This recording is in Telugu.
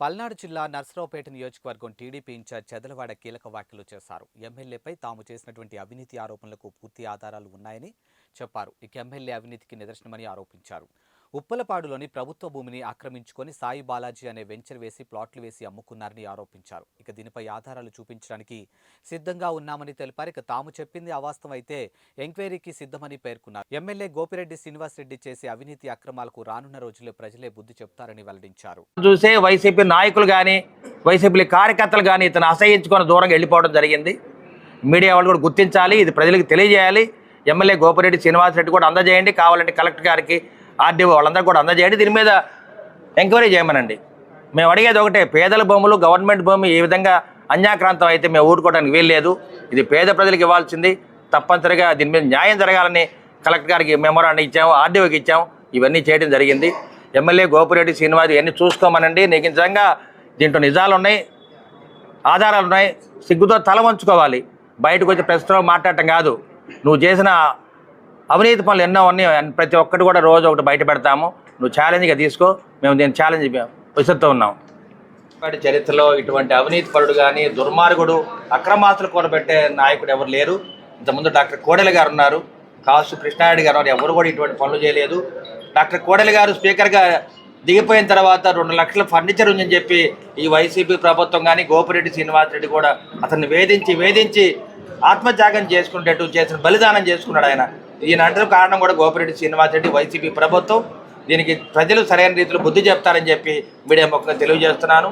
పల్నాడు జిల్లా నర్సరావుపేట నియోజకవర్గం టీడీపీ ఇన్ఛార్జ్ చెదలవాడ కీలక వ్యాఖ్యలు చేశారు. ఎమ్మెల్యేపై తాము చేసినటువంటి అవినీతి ఆరోపణలకు పూర్తి ఆధారాలు ఉన్నాయని చెప్పారు. ఇక ఎమ్మెల్యే అవినీతికి నిదర్శనమని ఆరోపించారు. ఉప్పలపాడులోని ప్రభుత్వ భూమిని ఆక్రమించుకొని సాయి బాలాజీ అనే వెంచర్ వేసి ప్లాట్లు వేసి అమ్ముకున్నారని ఆరోపించారు. ఇక దీనిపై ఆధారాలు చూపించడానికి సిద్ధంగా ఉన్నామని తెలిపారు. ఇక తాము చెప్పింది అవాస్తవం అయితే ఎంక్వైరీకి సిద్ధమని పేర్కొన్నారు. ఎమ్మెల్యే గోపిరెడ్డి శ్రీనివాసరెడ్డి చేసే అవినీతి అక్రమాలకు రానున్న రోజుల్లో ప్రజలే బుద్ధి చెప్తారని వెల్లడించారు. చూసే వైసీపీ నాయకులు కానీ వైసీపీ కార్యకర్తలు కానీ ఇతను అసహించుకొని దూరంగా వెళ్ళిపోవడం జరిగింది. మీడియా వాళ్ళు కూడా గుర్తించాలి ఇది ప్రజలకు తెలియజేయాలి. ఎమ్మెల్యే గోపిరెడ్డి శ్రీనివాసరెడ్డి కూడా అందజేయండి. కావాలంటే కలెక్టర్ గారికి ఆర్డీఓ వాళ్ళందరూ కూడా అందజేయండి దీని మీద ఎంక్వైరీ చేయమనండి. మేము అడిగేది ఒకటే పేదల భూములు గవర్నమెంట్ భూమి ఏ విధంగా అన్యాక్రాంతం అయితే మేము ఊరుకోవడానికి వీల్లేదు. ఇది పేద ప్రజలకు ఇవ్వాల్సింది. తప్పనిసరిగా దీని మీద న్యాయం జరగాలని కలెక్టర్ గారికి మెమోరాండం ఇచ్చాము ఆర్డీఓకి ఇచ్చాము. ఇవన్నీ చేయడం జరిగింది. ఎమ్మెల్యే గోపిరెడ్డి శ్రీనివాస్ ఇవన్నీ చూసుకోమనండి. నీకు నిజంగా దీంట్లో నిజాలు ఉన్నాయి ఆధారాలు ఉన్నాయి సిగ్గుతో తల వంచుకోవాలి. బయటకు వచ్చి ప్రస్తుతం మాట్లాడటం కాదు. నువ్వు చేసిన అవినీతి పనులు ఎన్నో ఉన్నాయి. ప్రతి ఒక్కటి కూడా రోజు ఒకటి బయట పెడతాము. నువ్వు ఛాలెంజ్గా తీసుకో. మేము దీన్ని ఛాలెంజ్ విసురుతూ ఉన్నాం. ఇప్పటి చరిత్రలో ఇటువంటి అవినీతి పరుడు కానీ దుర్మార్గుడు అక్రమాస్తులు కూడబెట్టే నాయకుడు ఎవరు లేరు. ఇంతకుముందు డాక్టర్ కోడెల గారు ఉన్నారు. కాసు కృష్ణారెడ్డి గారు ఉన్నారు. ఎవరు కూడా ఇటువంటి పనులు చేయలేదు. డాక్టర్ కోడెల గారు స్పీకర్గా దిగిపోయిన తర్వాత రెండు లక్షల ఫర్నిచర్ ఉందని చెప్పి ఈ వైసీపీ ప్రభుత్వం కానీ గోపిరెడ్డి శ్రీనివాసరెడ్డి కూడా అతన్ని వేధించి వేధించి ఆత్మత్యాగం చేసుకునేటట్టు చేసిన బలిదానం చేసుకున్నాడు ఆయన. ఈయన అంటే కారణం కూడా గోపిరెడ్డి శ్రీనివాసరెడ్డి వైసీపీ ప్రభుత్వం. దీనికి ప్రజలు సరైన రీతిలో బుద్ధి చెప్తారని చెప్పి మీడియా ముఖంగా తెలియజేస్తున్నాను.